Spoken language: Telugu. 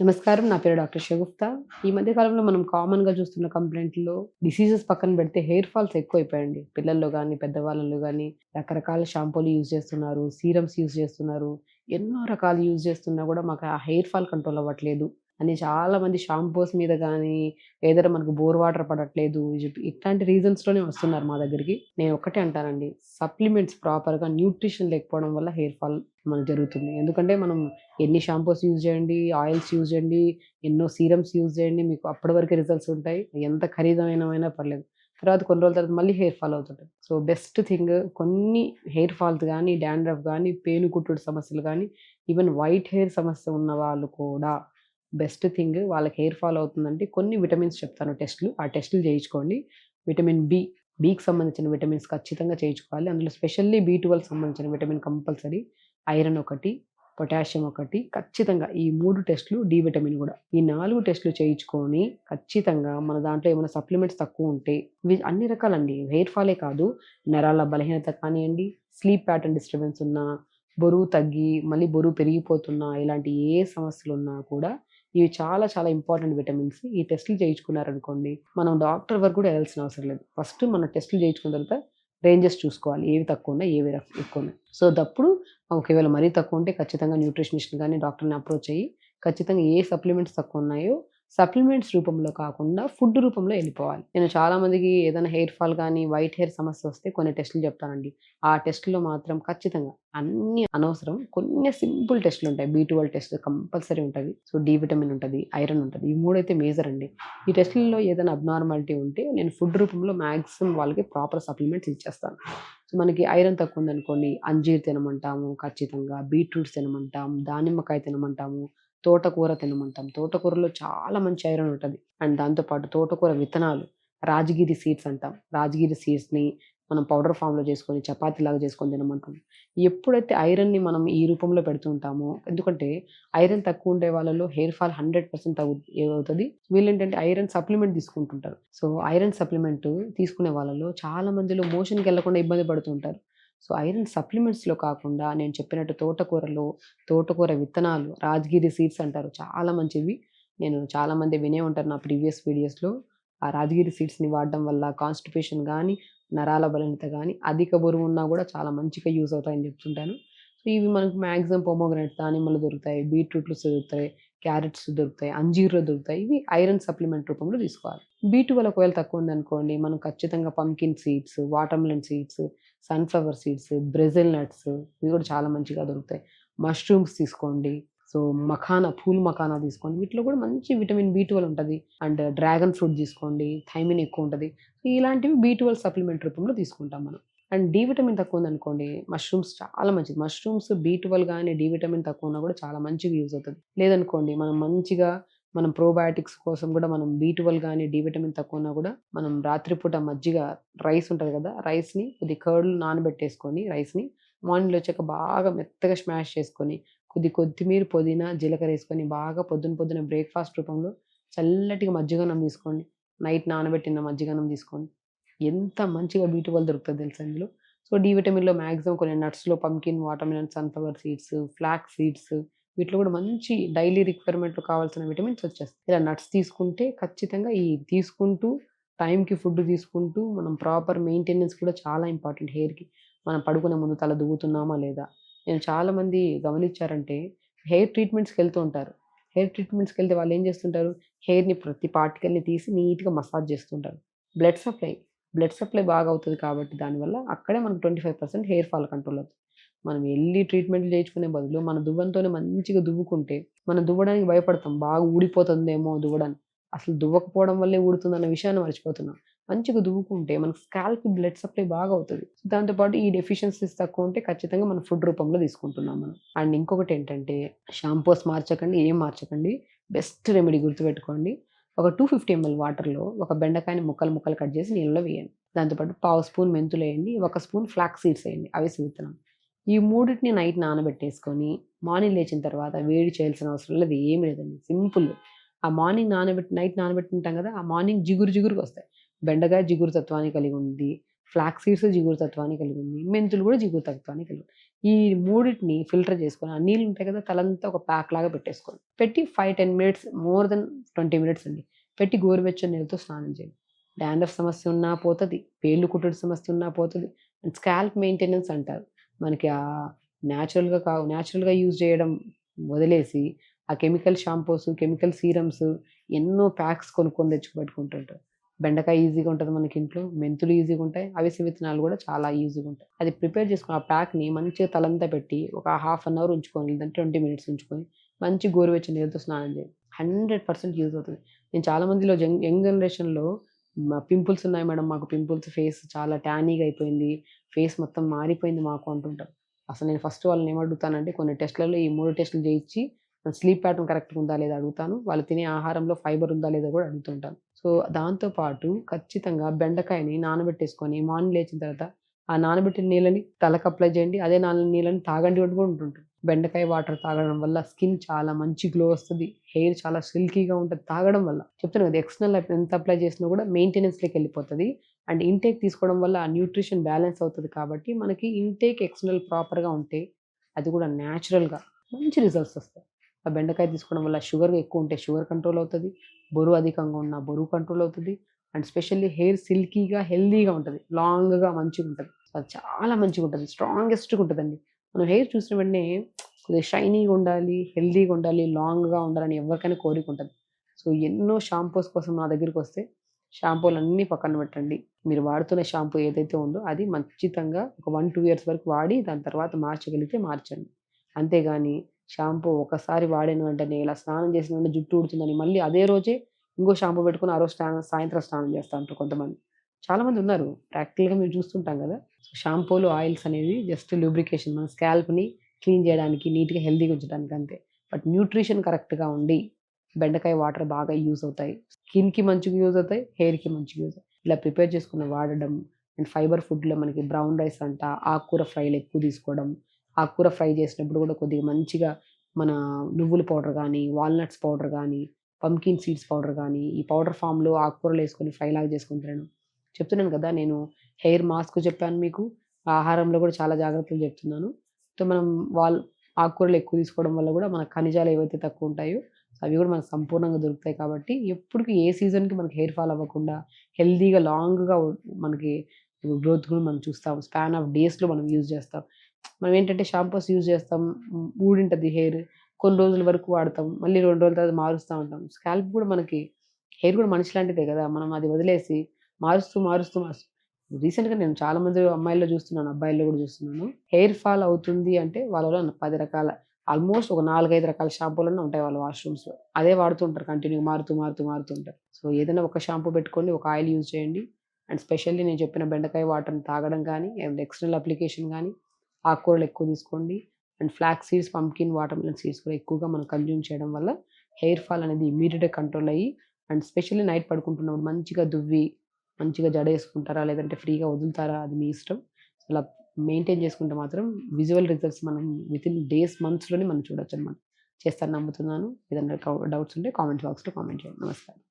నమస్కారం నా పేరు డాక్టర్ షగుప్తా ఈ మధ్య కాలంలో మనం కామన్గా చూస్తున్న కంప్లైంట్లో డిసీజెస్ పక్కన పెడితే హెయిర్ ఫాల్స్ ఎక్కువైపోయాయండి. పిల్లల్లో కానీ పెద్దవాళ్ళలో కానీ రకరకాల షాంపూలు యూజ్ చేస్తున్నారు సీరమ్స్ యూజ్ చేస్తున్నారు. ఎన్నో రకాలు యూజ్ చేస్తున్నా కూడా మాకు ఆ హెయిర్ ఫాల్ కంట్రోల్ అవ్వట్లేదు. అని చాలా మంది షాంపూస్ మీద కానీ ఏదైనా మనకు బోర్ వాటర్ పడట్లేదు ఇట్లాంటి రీజన్స్లోనే వస్తున్నారు మా దగ్గరికి. నేను ఒకటే అంటానండి సప్లిమెంట్స్ ప్రాపర్గా న్యూట్రిషన్ లేకపోవడం వల్ల హెయిర్ ఫాల్ మనకు జరుగుతుంది. ఎందుకంటే మనం ఎన్ని షాంపూస్ యూజ్ చేయండి ఆయిల్స్ యూజ్ చేయండి ఎన్నో సీరమ్స్ యూజ్ చేయండి మీకు అప్పటి వరకు రిజల్ట్స్ ఉంటాయి. ఎంత ఖరీదైనమైనా పర్లేదు. తర్వాత కొన్ని రోజుల తర్వాత మళ్ళీ హెయిర్ ఫాల్ అవుతుంటుంది సో బెస్ట్ థింగ్ కొన్ని హెయిర్ ఫాల్స్ కానీ డాండ్రఫ్ కానీ పేను కుట్టుడు సమస్యలు కానీ ఈవెన్ వైట్ హెయిర్ సమస్య ఉన్న వాళ్ళు కూడా బెస్ట్ థింగ్ వాళ్ళకి హెయిర్ ఫాల్ అవుతుందంటే కొన్ని విటమిన్స్ చెప్తాను టెస్ట్లు. ఆ టెస్టులు చేయించుకోండి. విటమిన్ బి బీకి సంబంధించిన విటమిన్స్ ఖచ్చితంగా చేయించుకోవాలి. అందులో స్పెషల్లీ బీ ట్వెల్వ్ సంబంధించిన విటమిన్ కంపల్సరీ ఐరన్ ఒకటి పొటాషియం ఒకటి. ఖచ్చితంగా ఈ మూడు టెస్టులు డి విటమిన్ కూడా. ఈ నాలుగు టెస్టులు చేయించుకొని ఖచ్చితంగా మన దాంట్లో ఏమైనా సప్లిమెంట్స్ తక్కువ ఉంటే ఇవి అన్ని రకాలండి. హెయిర్ ఫాలే కాదు. నరాల బలహీనత కానివ్వండి స్లీప్ ప్యాటర్న్ డిస్టర్బెన్స్ ఉన్నా బరువు తగ్గి మళ్ళీ బరువు పెరిగిపోతున్నా ఇలాంటి ఏ సమస్యలు ఉన్నా కూడా ఇవి చాలా చాలా ఇంపార్టెంట్ విటమిన్స్ ఈ టెస్టులు చేయించుకున్నారనుకోండి మనం డాక్టర్ వరకు కూడా వెళ్ళాల్సిన అవసరం లేదు. ఫస్ట్ మన టెస్టులు చేయించుకున్న తర్వాత రేంజెస్ చూసుకోవాలి. ఏవి తక్కువ ఉన్నాయి ఏవి రఫ్- ఎక్కువ ఉన్నాయి. సో దప్పుడు ఒకవేళ మరీ తక్కువ ఉంటే ఖచ్చితంగా న్యూట్రిషనిస్ట్ కానీ డాక్టర్ని అప్రోచ్ అయ్యి ఖచ్చితంగా ఏ సప్లిమెంట్స్ తక్కువ ఉన్నాయో సప్లిమెంట్స్ రూపంలో కాకుండా ఫుడ్ రూపంలో వెళ్ళిపోవాలి. నేను చాలా మందికి ఏదైనా హెయిర్ ఫాల్ కానీ వైట్ హెయిర్ సమస్య వస్తే కొన్ని టెస్టులు చెప్తానండి. ఆ టెస్టులో మాత్రం ఖచ్చితంగా అన్ని అనవసరం కొన్ని సింపుల్ టెస్టులు ఉంటాయి. బీ ట్వెల్వ్ టెస్ట్ కంపల్సరీ ఉంటుంది. సో డి విటమిన్ ఉంటుంది ఐరన్ ఉంటుంది. ఈ మూడైతే మేజర్ అండి. ఈ టెస్టులలో ఏదైనా అబ్నార్మాలిటీ ఉంటే నేను ఫుడ్ రూపంలో మ్యాక్సిమం వాళ్ళకి ప్రాపర్ సప్లిమెంట్స్ ఇచ్చేస్తాను. సో మనకి ఐరన్ తక్కువ ఉందనుకోండి అంజీర్ తినమంటాము ఖచ్చితంగా బీట్రూట్స్ తినమంటాము దానిమ్మకాయ తినమంటాము తోటకూర తినమంటాం. తోటకూరలో చాలా మంచి ఐరన్ ఉంటుంది. అండ్ దాంతోపాటు తోటకూర విత్తనాలు రాజగిరి సీడ్స్ అంటాం. రాజగిరి సీడ్స్ని మనం పౌడర్ ఫామ్లో చేసుకొని చపాతీ లాగా చేసుకొని తినమంటాం. ఎప్పుడైతే ఐరన్ని మనం ఈ రూపంలో పెడుతుంటామో ఎందుకంటే ఐరన్ తక్కువ ఉండే వాళ్ళలో హెయిర్ ఫాల్ హండ్రెడ్ పర్సెంట్ తగ్గు ఏమవుతుంది? వీళ్ళు ఏంటంటే ఐరన్ సప్లిమెంట్ తీసుకుంటుంటారు. సో ఐరన్ సప్లిమెంట్ తీసుకునే వాళ్ళలో చాలా మందిలో మోషన్కి వెళ్ళకుండా ఇబ్బంది పడుతుంటారు సో ఐరన్ సప్లిమెంట్స్లో కాకుండా నేను చెప్పినట్టు తోటకూరలో తోటకూర విత్తనాలు రాజగిరి సీడ్స్ అంటారు. చాలా మంచివి. నేను చాలా మంది వినే ఉంటారు నా ప్రీవియస్ వీడియోస్లో. ఆ రాజగిరి సీడ్స్ని వాడడం వల్ల కాన్స్టిపేషన్ కానీ నరాల బలహీనత కానీ అధిక బరువు ఉన్నా కూడా చాలా మంచిగా యూజ్ అవుతాయని చెప్తుంటాను. సో ఇవి మనకు మ్యాక్సిమం పొమోగ్రానైట్ దానిమ్మలు దొరుకుతాయి బీట్రూట్లు దొరుకుతాయి క్యారెట్స్ దొరుకుతాయి అంజీర్లు దొరుకుతాయి ఇవి ఐరన్ సప్లిమెంట్ రూపంలో తీసుకోవాలి. బీ ట్వెల్వ్ ఒకవేళ తక్కువ ఉందనుకోండి మనం ఖచ్చితంగా pumpkin seeds watermelon seeds sunflower seeds Brazil nuts ఇవి కూడా చాలా మంచిగా దొరుకుతాయి. మష్రూమ్స్ తీసుకోండి. సో మఖానా పూల్ మఖానా తీసుకోండి. వీటిలో కూడా మంచి విటమిన్ బీ ట్వెల్వ్ ఉంటుంది. అండ్ డ్రాగన్ ఫ్రూట్ తీసుకోండి థైమిన్ ఎక్కువ ఉంటుంది. ఇలాంటివి బీ ట్వెల్వ్ సప్లిమెంట్ రూపంలో తీసుకుంటాం మనం. అండ్ డి విటమిన్ తక్కువ ఉందనుకోండి మష్రూమ్స్ చాలా మంచిది. మష్రూమ్స్ బీ ట్వెల్వ్ కానీ డి విటమిన్ తక్కువ ఉన్నా కూడా చాలా మంచిగా యూజ్ అవుతుంది. లేదనుకోండి మనం మంచిగా మనం ప్రోబయాటిక్స్ కోసం కూడా మనం బీ ట్వెల్వ్ కానీ డి విటమిన్ తక్కువ ఉన్నా కూడా మనం రాత్రిపూట మజ్జిగ రైస్ ఉంటుంది కదా రైస్ని కొద్ది కర్డ్లు నానబెట్టేసుకొని రైస్ని మార్నింగ్లో వచ్చాక బాగా మెత్తగా స్మాష్ చేసుకొని కొద్ది కొత్తిమీర పుదీనా జీలకర్ర వేసుకొని బాగా పొద్దున పొద్దున బ్రేక్ఫాస్ట్ రూపంలో చల్లటిగా మజ్జిగన్నం తీసుకోండి. నైట్ నానబెట్టిన మజ్జిగన్నం తీసుకోండి. ఎంత మంచిగా బీ దొరుకుతుంది తెలుసు అందులో సో డి విటమిన్లో మ్యాక్సిమం కొన్ని నట్స్లో pumpkin watermelon sunflower seeds flax seeds వీటిలో కూడా మంచి డైలీ రిక్వైర్మెంట్లో కావాల్సిన విటమిన్స్ వచ్చేస్తాయి. ఇలా నట్స్ తీసుకుంటే ఖచ్చితంగా ఈ తీసుకుంటూ టైంకి ఫుడ్ తీసుకుంటూ మనం ప్రాపర్ మెయింటెనెన్స్ కూడా చాలా ఇంపార్టెంట్ హెయిర్కి. మనం పడుకునే ముందు తల దువ్వుతున్నామా లేదా? నేను చాలామంది గమనించారంటే హెయిర్ ట్రీట్మెంట్స్కి వెళ్తూ ఉంటారు. హెయిర్ ట్రీట్మెంట్స్కి వెళ్తే వాళ్ళు ఏం చేస్తుంటారు? హెయిర్ని ప్రతి పార్టికల్ని తీసి నీట్గా మసాజ్ చేస్తుంటారు బ్లడ్ సప్లై బ్లడ్ సప్లై బాగా అవుతుంది కాబట్టి దానివల్ల అక్కడే మనకు twenty five percent hair fall control అవుతుంది. మనం వెళ్ళి ట్రీట్మెంట్లు చేయించుకునే బదులు మన దువ్వంతోనే మంచిగా దువ్వుకుంటే మనం దువ్వడానికి భయపడతాం బాగా ఊడిపోతుందేమో దువ్వడానికి అసలు దువ్వకపోవడం వల్లే ఊడుతుందన్న విషయాన్ని మర్చిపోతున్నాం. మంచిగా దువ్వుకుంటే మనకు స్కాల్ప్ బ్లడ్ సప్లై బాగా అవుతుంది దాంతోపాటు ఈ డెఫిషియన్సీస్ తక్కువ ఉంటే ఖచ్చితంగా మనం ఫుడ్ రూపంలో తీసుకుంటున్నాం మనం. అండ్ ఇంకొకటి ఏంటంటే షాంపూస్ మార్చకండి ఏం మార్చకండి బెస్ట్ రెమెడీ గుర్తుపెట్టుకోండి. ఒక టూ ఫిఫ్టీ ఎంఎల్ వాటర్లో ఒక బెండకాయని ముక్కలు ముక్కలు కట్ చేసి నీళ్ళలో వేయండి. దాంతోపాటు పావు స్పూన్ మెంతులు వేయండి ఒక స్పూన్ ఫ్లాక్ సీడ్స్ వేయండి అవి విత్తనం ఈ మూడింటిని నైట్ నానబెట్టేసుకొని మార్నింగ్ లేచిన తర్వాత వేడి చేయాల్సిన అవసరం లేదు ఏమి లేదండి. సింపుల్ ఆ మార్నింగ్ నానబెట్టి నైట్ నానబెట్టింటాం కదా ఆ మార్నింగ్ జిగురు జిగురుగా వస్తాయి. బెండకాయ జిగురు తత్వాన్ని కలిగి ఉంది ఫ్లాక్స్ సీడ్స్ జిగురు తత్వాన్ని కలిగి ఉంది మెంతులు కూడా జిగురు తత్వాన్ని కలిగి ఉంది. ఈ మూడిటిని ఫిల్టర్ చేసుకొని ఆ నీళ్ళు ఉంటాయి కదా తలంతా ఒక ప్యాక్ లాగా పెట్టేసుకోండి పెట్టి five ten minutes more then twenty minutes అండి. పెట్టి గోరువెచ్చని నీళ్ళతో స్నానం చేయండి. డాండ్రఫ్ సమస్య ఉన్నా పోతుంది పేర్లు కుట్టుడు సమస్య ఉన్నా పోతుంది. అండ్ స్కాల్ప్ మెయింటెనెన్స్ అంటారు. మనకి ఆ న్యాచురల్గా కా న్యాచురల్గా యూజ్ చేయడం వదిలేసి ఆ కెమికల్ షాంపూస్ కెమికల్ సీరమ్స్ ఎన్నో ప్యాక్స్ కొనుక్కొని తెచ్చి పెట్టుకుంటుంటారు. బెండకాయ ఈజీగా ఉంటుంది మనకి ఇంట్లో మెంతులు ఈజీగా ఉంటాయి అవిసె విత్తనాలు కూడా చాలా ఈజీగా ఉంటాయి. అది ప్రిపేర్ చేసుకుని ఆ ప్యాక్ని మంచిగా తలంతా పెట్టి ఒక హాఫ్ అన్ అవర్ ఉంచుకొని లేదంటే ట్వంటీ మినిట్స్ ఉంచుకొని మంచి గోరువెచ్చని నీళ్ళతో స్నానం చేయండి. హండ్రెడ్ పర్సెంట్ యూజ్ అవుతుంది. నేను చాలా మందిలో యంగ్ యంగ్ జనరేషన్లో పింపుల్స్ ఉన్నాయి మేడం. మాకు పింపుల్స్ ఫేస్ చాలా ట్యానీగా అయిపోయింది. ఫేస్ మొత్తం మారిపోయింది మాకు అంటుంటారు. అసలు నేను ఫస్ట్ వాళ్ళని ఏమడుగుతానంటే కొన్ని టెస్ట్లలో ఈ మూడు టెస్టులు చేయించి స్లీప్ ప్యాటర్న్ కరెక్ట్గా ఉందా లేదా అడుగుతాను. వాళ్ళు తినే ఆహారంలో ఫైబర్ ఉందా లేదా కూడా అడుగుతుంటాను సో దాంతోపాటు ఖచ్చితంగా బెండకాయని నానబెట్టేసుకొని మార్నింగ్ లేచిన తర్వాత ఆ నానబెట్టిన నీళ్ళని తలకు అప్లై చేయండి. అదే నాన్న నీళ్ళని తాగండి అని కూడా ఉంటుంటుంది బెండకాయ వాటర్ తాగడం వల్ల స్కిన్ చాలా మంచి గ్లో వస్తుంది. హెయిర్ చాలా సిల్కీగా ఉంటుంది తాగడం వల్ల. చెప్తాను కదా ఎక్స్టర్నల్ ఎంత అప్లై చేసినా కూడా మెయింటెనెన్స్లోకి వెళ్ళిపోతుంది. అండ్ ఇంటేక్ తీసుకోవడం వల్ల ఆ న్యూట్రిషన్ బ్యాలెన్స్ అవుతుంది కాబట్టి మనకి ఇంటేక్ ఎక్స్టర్నల్ ప్రాపర్గా ఉంటే అది కూడా న్యాచురల్గా మంచి రిజల్ట్స్ వస్తాయి. ఆ బెండకాయ తీసుకోవడం వల్ల షుగర్ ఎక్కువ ఉంటే షుగర్ కంట్రోల్ అవుతుంది. బరువు అధికంగా ఉన్న బరువు కంట్రోల్ అవుతుంది. అండ్ స్పెషల్లీ హెయిర్ సిల్కీగా హెల్దీగా ఉంటుంది. లాంగ్గా మంచిగా ఉంటుంది అది చాలా మంచిగా ఉంటుంది స్ట్రాంగెస్ట్గా ఉంటుందండి మనం హెయిర్ చూసిన వెంటనే కొద్దిగా షైనీగా ఉండాలి హెల్దీగా ఉండాలి లాంగ్గా ఉండాలని ఎవరికైనా కోరిక ఉంటుంది సో ఎన్నో షాంపూస్ కోసం నా దగ్గరికి వస్తే షాంపూలు అన్నీ పక్కన పెట్టండి. మీరు వాడుతున్న షాంపూ ఏదైతే ఉందో అది ఖచ్చితంగా ఒక వన్ టూ ఇయర్స్ వరకు వాడి దాని తర్వాత మార్చగలిగితే మార్చండి. అంతేగాని షాంపూ ఒకసారి వాడిన వెంటనే ఇలా స్నానం చేసిన వెంటనే జుట్టు ఊడుతుందని మళ్ళీ అదే రోజే ఇంకో షాంపూ పెట్టుకుని ఆ రోజు స్నానం సాయంత్రం స్నానం చేస్తా ఉంటారు కొంతమంది. చాలామంది ఉన్నారు. ప్రాక్టికల్గా మేము చూస్తుంటాం కదా. షాంపూలు ఆయిల్స్ అనేవి జస్ట్ లూబ్రికేషన్ మన స్కాల్ప్ని క్లీన్ చేయడానికి నీట్గా హెల్తీగా ఉంచడానికి అంతే. బట్ న్యూట్రిషన్ కరెక్ట్గా ఉండి బెండకాయ వాటర్ బాగా యూజ్ అవుతాయి. స్కిన్కి మంచిగా యూజ్ అవుతాయి హెయిర్కి మంచిగా యూజ్ అవుతాయి. ఇలా ప్రిపేర్ చేసుకుని వాడడం అండ్ ఫైబర్ ఫుడ్లో మనకి బ్రౌన్ రైస్ అంట ఆకుకూర ఫ్రైలు ఎక్కువ తీసుకోవడం ఆకుకూర ఫ్రై చేసినప్పుడు కూడా కొద్దిగా మంచిగా మన నువ్వుల పౌడర్ కానీ వాల్నట్స్ పౌడర్ కానీ పంకిన్ సీడ్స్ పౌడర్ కానీ ఈ పౌడర్ ఫామ్లో ఆకుకూరలు వేసుకొని ఫ్రై లాగా చేసుకుని తినడం. చెప్తున్నాను కదా నేను హెయిర్ మాస్క్ చెప్పాను మీకు. ఆహారంలో కూడా చాలా జాగ్రత్తలు చెప్తున్నాను. సో మనం వాళ్ళు ఆకుకూరలు ఎక్కువ తీసుకోవడం వల్ల కూడా మన ఖనిజాలు ఏవైతే తక్కువ ఉంటాయో అవి కూడా మనకు సంపూర్ణంగా దొరుకుతాయి కాబట్టి ఎప్పటికీ ఏ సీజన్కి మనకి హెయిర్ ఫాల్ అవ్వకుండా హెల్దీగా లాంగ్గా మనకి గ్రోత్ కూడా మనం చూస్తాం. స్పాన్ ఆఫ్ డేస్లో మనం యూజ్ చేస్తాం. మనం ఏంటంటే షాంపూస్ యూజ్ చేస్తాం ఊడింటుంది హెయిర్ కొన్ని రోజుల వరకు వాడతాం మళ్ళీ రెండు రోజుల తర్వాత మారుస్తూ ఉంటాం. స్కాల్ప్ కూడా మనకి హెయిర్ కూడా మనిషి లాంటిదే కదా మనం అది వదిలేసి మారుస్తూ మారుస్తూ మారుస్తూ. రీసెంట్గా నేను చాలా మంది అమ్మాయిల్లో చూస్తున్నాను అబ్బాయిల్లో కూడా చూస్తున్నాను. హెయిర్ ఫాల్ అవుతుంది అంటే వాళ్ళలో పది రకాల ఆల్మోస్ట్ ఒక నాలుగైదు రకాల షాంపూలన్నీ ఉంటాయి వాళ్ళ వాష్రూమ్స్లో అదే వాడుతుంటారు కంటిన్యూ మారుతూ మారుతూ మారుతుంటారు సో ఏదైనా ఒక షాంపూ పెట్టుకోండి ఒక ఆయిల్ యూజ్ చేయండి. అండ్ స్పెషల్లీ నేను చెప్పిన బెండకాయ వాటర్ని తాగడం కానీ అండ్ ఎక్స్టర్నల్ అప్లికేషన్ కానీ ఆకుకూరలు ఎక్కువ తీసుకోండి. And flax seeds pumpkin watermelon seeds కూడా ఎక్కువగా మనం కన్జ్యూమ్ చేయడం వల్ల హెయిర్ ఫాల్ అనేది ఇమీడియట్గా కంట్రోల్ అయ్యి అండ్ స్పెషల్లీ నైట్ పడుకుంటున్నప్పుడు మంచిగా దువ్వి మంచిగా జడ వేసుకుంటారా లేదంటే ఫ్రీగా వదులుతారా అది మీ ఇష్టం. అలా మెయింటైన్ చేసుకుంటే మాత్రం విజువల్ రిజల్ట్స్ మనం విత్ ఇన్ డేస్ మంత్స్లోనే మనం చూడొచ్చు అనమాట చేస్తాను నమ్ముతున్నాను. ఏదైనా డౌట్స్ ఉంటే కామెంట్ బాక్స్లో కామెంట్ చేయండి. నమస్కారం.